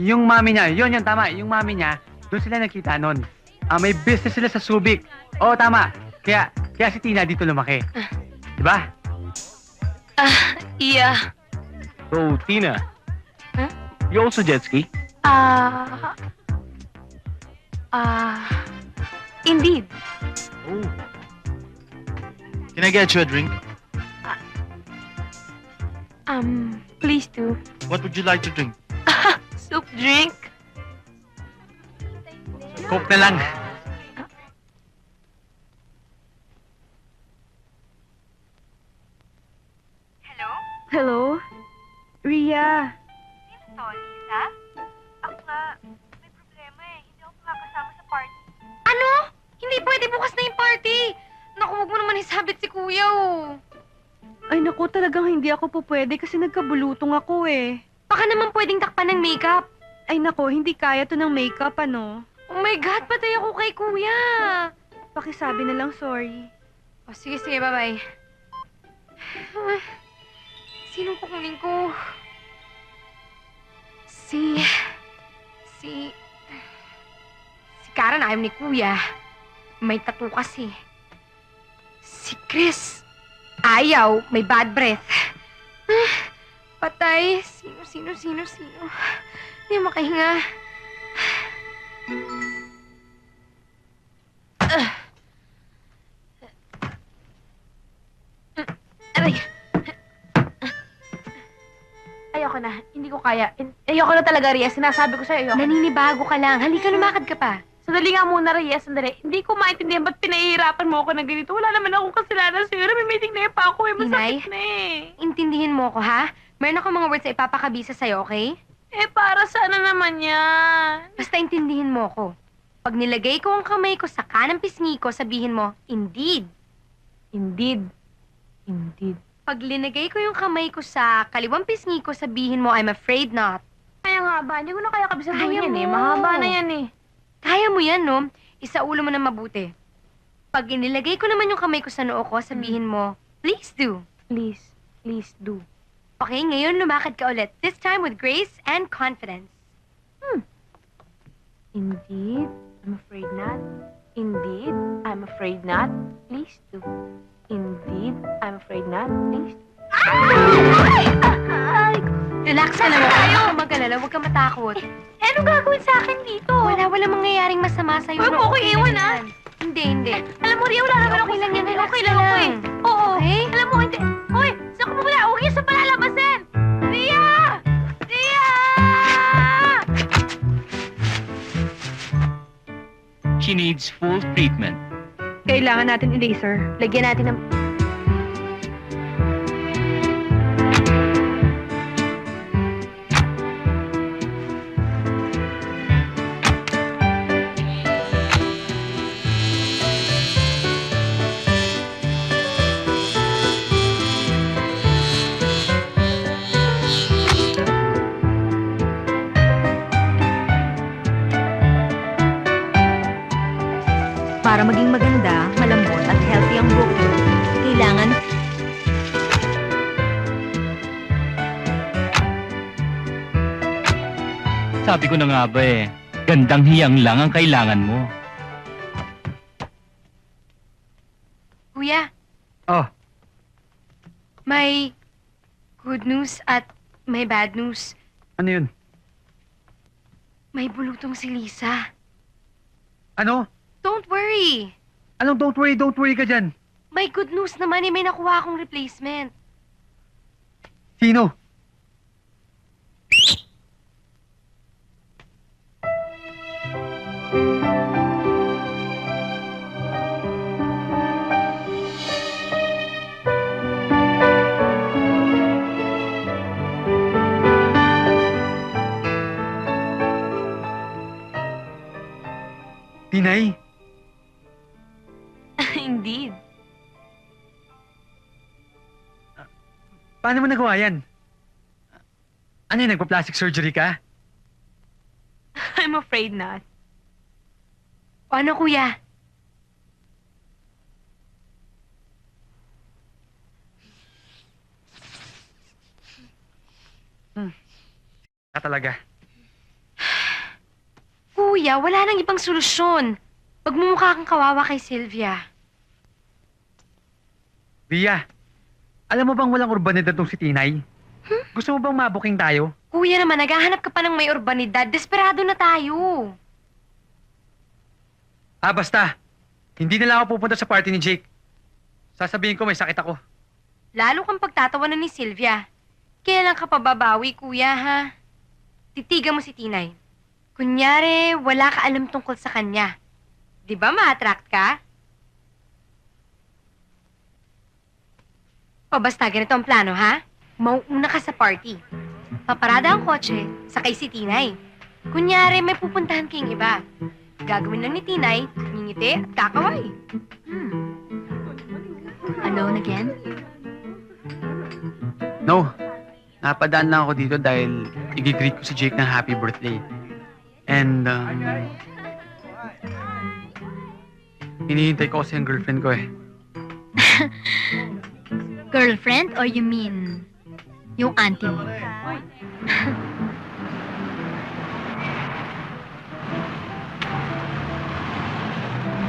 yung mami niya, yun, yun, tama. Yung mami niya, doon sila nakita nun. Ah, may business sila sa Subic. Oo, tama. Kaya, kaya si Tina dito lumaki. Diba? Yeah. So, Tina. Huh? You also jet ski? Ah. Ah. indeed. Oh. Can I get you a drink? Um, please do. What would you like to drink? Soup drink. Coke na lang. Hello? Hello? Ria, Sino to, Lisa? Ako nga, may problema eh. Hindi ako makakasama sa party. Ano? Hindi pwede bukas na yung party. Naku, huwag mo naman isabit si kuya, oh. ay naku talagang hindi ako po pwede kasi nagkabulutong ako eh. Baka naman pwedeng takpan ng makeup. Ay naku, hindi kaya to ng makeup ano. Oh my God, patay ako kay kuya. Pakisabi na lang sorry. Oh, sige, sige, bye-bye. Ah, Sinong kukunin ko? Si... Si... Si Karen ayaw ni Kuya. May tattoo kasi. Si Chris. Ayaw. May bad breath. Ah, Patay. Sino, sino, sino, sino? Hindi makahinga. Ah. Aray. Ayoko na. Hindi ko kaya. Ayoko na talaga, Ria. Sinasabi ko sa'yo, ayoko. Naninibago ka lang. Halika, lumakad ka pa. Sandali nga muna, Ria. Sandali. Hindi ko maintindihan ba't pinahihirapan mo ako ng ganito. Wala naman akong kasalanan sa'yo. May meeting na pa ako eh. Masakit na eh. Intindihin mo ko, ha? Meron ako mga words na ipapakabisa sa'yo, okay? Eh, para sana naman yan? Basta intindihin mo ko. Pag nilagay ko ang kamay ko sa kanang pisngi ko, sabihin mo, indeed. Indeed. Indeed. Pag linagay ko yung kamay ko sa kaliwang pisngi ko, sabihin mo, I'm afraid not. Kaya nga ba? Hindi ko na kaya kabisaduhin Kaya yan eh. mo. Mahaba na yan eh. Kaya mo yan, no? Isaulo mo na mabuti. Pag inilagay ko naman yung kamay ko sa noo ko, sabihin mo, please do. Please. Please do. Okay, ngayon lumakad ka ulit. This time with grace and confidence. Hmm. Indeed, I'm afraid not. Indeed, I'm afraid not. Please do. Indeed, I'm afraid not. Please do. Relax ka lang. Huwag kang mag-alala. Huwag kang matakot. Eh, anong gagawin sa akin dito? Wala, wala mangyayaring masama sa'yo. Huwag mo ko iwan, ah. Hindi, hindi. Alam mo, Ria, wala naman ako Okay lang yan. Okay ka lang ako eh. Oo. Okay? Alam mo, hindi. Hoy, saan ka pupunta? Huwag yung sa palalabasin! Ria! Ria! She needs full treatment. Kailangan natin i-laser. Lagyan natin ng... Sabi ko na nga ba eh, gandang hiyang lang ang kailangan mo. Kuya, Oh, may good news at may bad news. ano yun? May bulutong si Lisa. Ano? Don't worry. Anong don't worry, don't worry ka dyan? May good news naman eh. May nakuha akong replacement. Sino? Tinay? Indeed. Paano mo nagawa yan? Ano yun, nagpa-plastic surgery ka? I'm afraid not. O ano, kuya? Ka talaga. kuya, wala nang ibang solusyon. Pagmumukha kang kawawa kay Sylvia. Ria, alam mo bang walang urbanidad tong si Tinay? Gusto mo bang mabuking tayo? Kuya naman, naghahanap ka pa ng may urbanidad. Desperado na tayo. Ah, basta. Hindi na lang ako pupunta sa party ni Jake. Sasabihin ko may sakit ako. Lalo kang pagtatawanan ni Sylvia. Kailan ka pababawi, kuya, ha? Titigan mo si Tinay. Kunyari, wala ka alam tungkol sa kanya. Di ba ma-attract ka? O basta, ganito ang plano, ha? Mauuna ka sa party. Paparada ang kotse, sakay si Tinay. Kunyari, may pupuntahan kayong iba. Gagawin lang ni Tinay, ngingiti at kakaway. Hmm. Alone again? No. Napadaan lang ako dito dahil i-greet ko si Jake ng happy birthday. And, um... Hinihintay ko kasi ang girlfriend ko eh. Girlfriend or you mean yung auntie mo?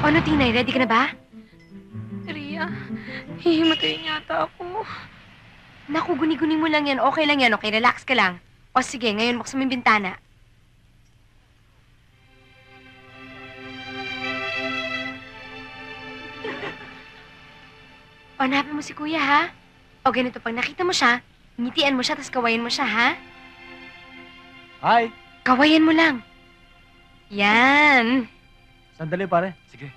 ano, Tinay, ready ka na ba? Ria, hihimatayin yata ako. Naku, guni-guni mo lang yan. Okay lang yan, okay? Relax ka lang. O sige, ngayon buksan mo yung bintana. O, hanapin mo si kuya, ha? O ganito, pag nakita mo siya, ngitian mo siya, tapos kawayan mo siya, ha? Hi! Kawayan mo lang. Yan. Sandali pare. Sige.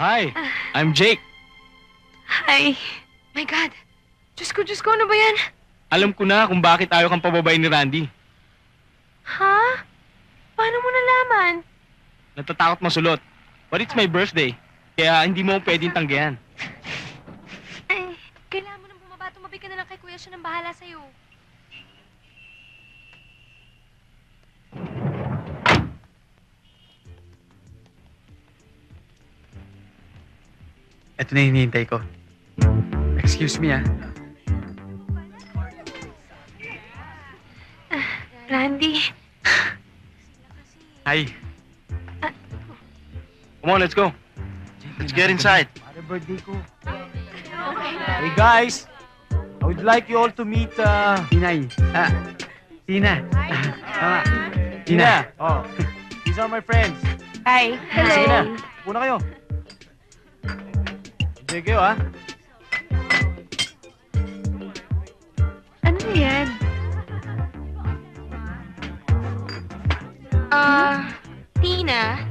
Hi, I'm Jake. Hi. My God. Diyos ko, Diyos ko, ano ba yan? Alam ko na kung bakit ayaw kang pababay ni Randy. Ha? Paano mo nalaman? Natatakot masulot. But it's my birthday. Kaya hindi mo ako pwedeng tanggihan. Ay, kailangan mo nang bumaba. Tumabi ka na. Siya nang bahala sa'yo. Ito na yung hinihintay ko. Excuse me ah. Randy. Hi. Come on, let's go. Let's get inside. Pare birthday ko. Hey guys! Would like you all to meet uh, Tinay. Ah, Tina. Tama. Tina. Tina. Oh. These are my friends. Hi. Sige na. Una kayo. Enjoy kayo ah. Ano yan? Ah, Tina?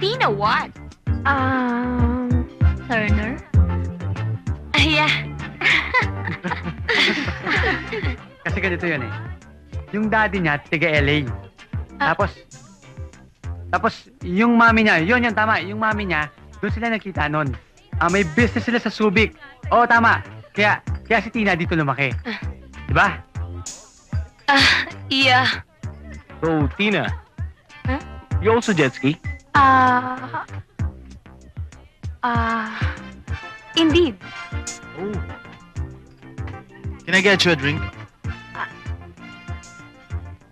Tina what? Um, Turner? Kasi ganito yun eh. Yung daddy niya, tiga LA. Tapos, tapos yung mami niya, yun yun, tama. Yung mami niya, doon sila nakita nun. Ah, may business sila sa Subic. Oo, tama. Kaya, kaya si Tina dito lumaki. Diba? Yeah. So, Tina. Huh? You also jet ski? Ah, ah, indeed. Oh. Can I get you a drink?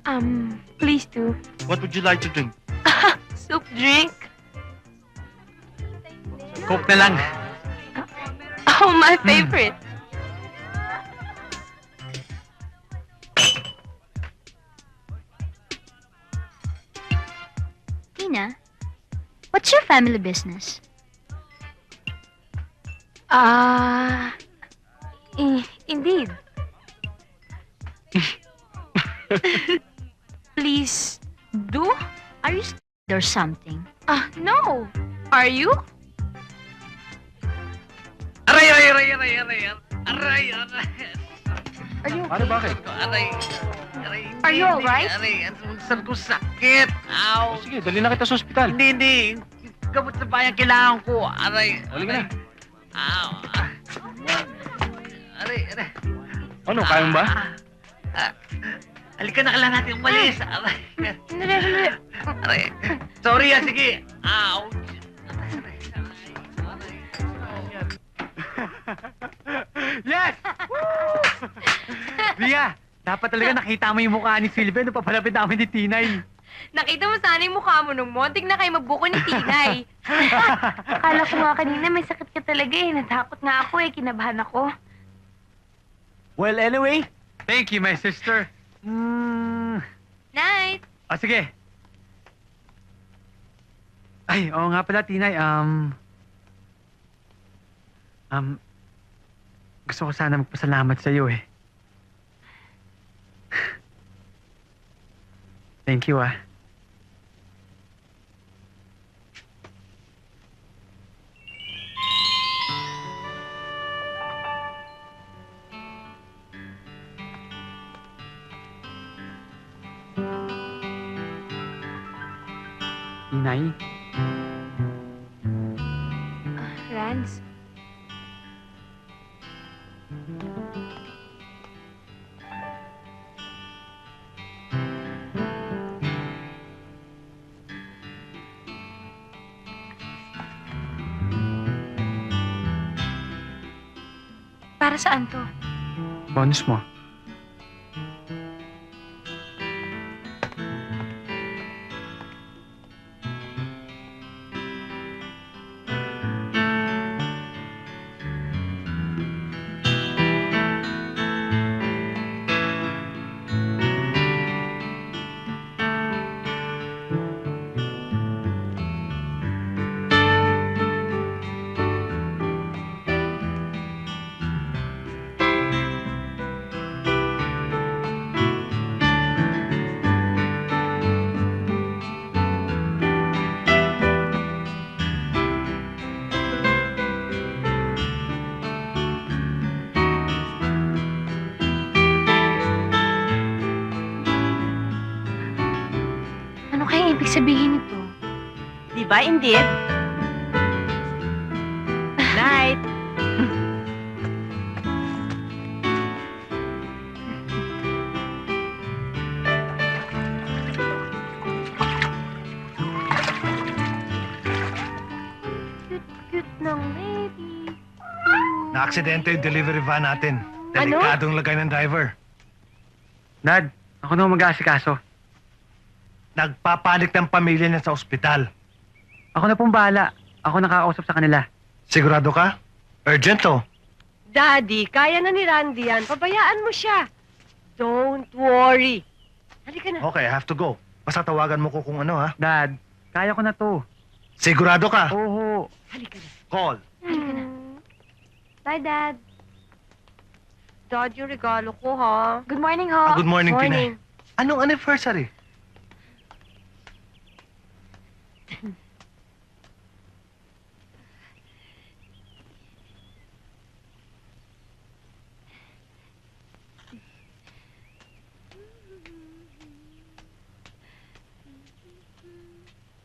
Um, please do. What would you like to drink? Soup drink? Coke na lang. Oh, my favorite. Tina, what's your family business? Ah, i- indeed. Please do? Are you st- or something? Ah, no. Are you? Aray, aray, aray, aray, aray, aray, aray. Are you Pare bakit? Aray, aray. Are you alright? Aray, ang saan ko sakit. Ow. Oh, sige, dali na kita sa ospital. Hindi, hindi. Gamot na bayan kailangan ko. Aray. Halika na. Ow. Aray, aray. Ano, kaya mo ba? Ah, ah. Halika na kailangan natin umalis. Ah. Aray. Sorry ah, sige. Ouch. yes! Woo! Dapat talaga nakita mo yung mukha ni Silvia nung papalapit namin ni Tinay. Nakita mo sana yung mukha mo nung montik na kayo magbuko ni Tinay. Akala ko nga kanina may sakit ka talaga eh. Natakot nga ako eh. Kinabahan ako. Well, anyway, thank you, my sister. Mm. Night! O, sige. Ay, oo nga pala, Tinay. Um, um, gusto ko sana magpasalamat sa iyo eh. Thank you, ah. Tinay, Rans? Para saan to? bonus mo. Ba, indeed? Night! Cute ng baby. Na-aksidente yung delivery van natin. Delikadong lagay ng driver. Dad, ako na mag-aasikaso. Nagpapanik ng pamilya niya sa ospital. Ako na pong bahala. Ako nakakausap sa kanila. Sigurado ka? Urgent to. Daddy, kaya na ni Randy yan. Pabayaan mo siya. Don't worry. Halika na. Okay, I have to go. Basta tawagan mo ko kung ano ha. Dad, kaya ko na to. Sigurado ka? Oo. Halika na. Call. Halika na. Bye, Dad. Dad, yung regalo ko, ha? Good morning, ho. Ah, good morning, Morning. Tinay. Anong anniversary?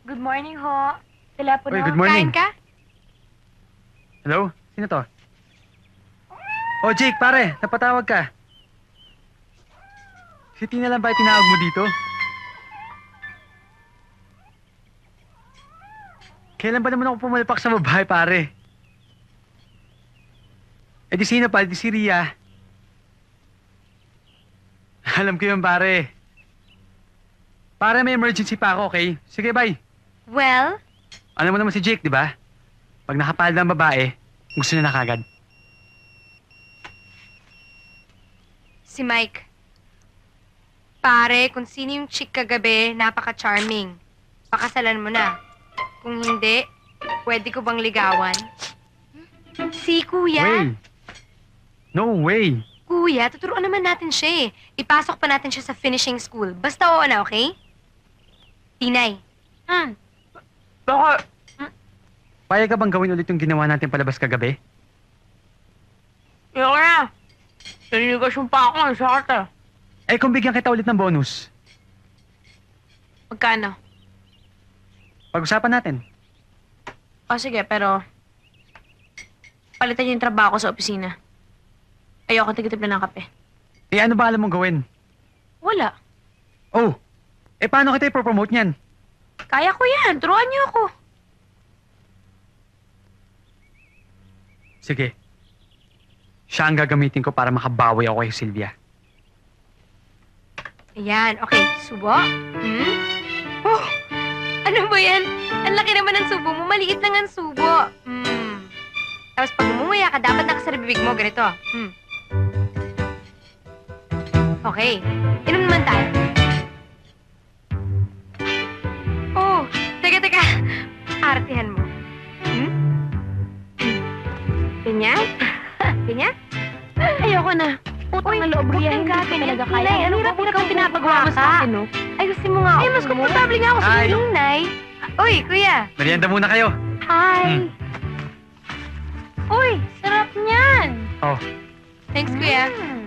Good morning, ho. Telepono. Uy, good morning. Kain ka? Hello? Sino to? Oh, Jake, pare. Napatawag ka. Si Tina lang ba yung tinawag mo dito? Kailan ba naman ako pumalpak sa babae, pare? Eh di sino pa? Di si Ria. Alam ko yun, pare. Pare, may emergency pa ako, okay? Sige, bye. Well, Alam mo naman si Jake, di ba? Pag nakapalda ang babae, gusto niya na kagad. Si Mike. Pare, kung sino yung chick kagabi, napaka-charming. Pakasalan mo na. Kung hindi, pwede ko bang ligawan? Si Kuya. Way! No way! Kuya, tuturuan naman natin siya eh. Ipasok pa natin siya sa finishing school. Basta oo na, okay? Tinay. hmm. Baka... Payag ka bang gawin ulit yung ginawa natin palabas kagabi? Ayoko na. Naliligasyon pa ako. Ang sakit ah. Eh kung bigyan kita ulit ng bonus, Magkano? pag-usapan natin. O sige, pero... Palitan niyo yung trabaho ko sa opisina. Ayoko tigitip na ng kape. Eh ano ba alam mong gawin? Wala. Oh! Eh paano kita ipropromote niyan? Kaya ko yan. Turuan niyo ako. Sige. Siya ang gagamitin ko para makabawi ako kay Sylvia. Ayan, okay. Subo. Hmm? Oh, ano ba yan? Ang laki naman ng subo mo. Maliit lang ang subo. Hmm. Tapos pag umumuya ka, dapat nakasara bibig mo. Ganito. Hmm. Okay. Inom naman tayo. Artihan mo. Hmm? Ganyan? Ganyan? Ayoko na. Utang na loob, Ria. Hindi ko talaga kaya. Ang hirap-hirap ang pinapagawa mo sa akin, no? Ay, gusto mo nga Ay, mas komportable nga ako sa Ay. inyo, Nay. Uy, kuya. Merienda muna kayo. Hi. Hmm. Uy, sarap niyan. Oh, Thanks, kuya. Mm.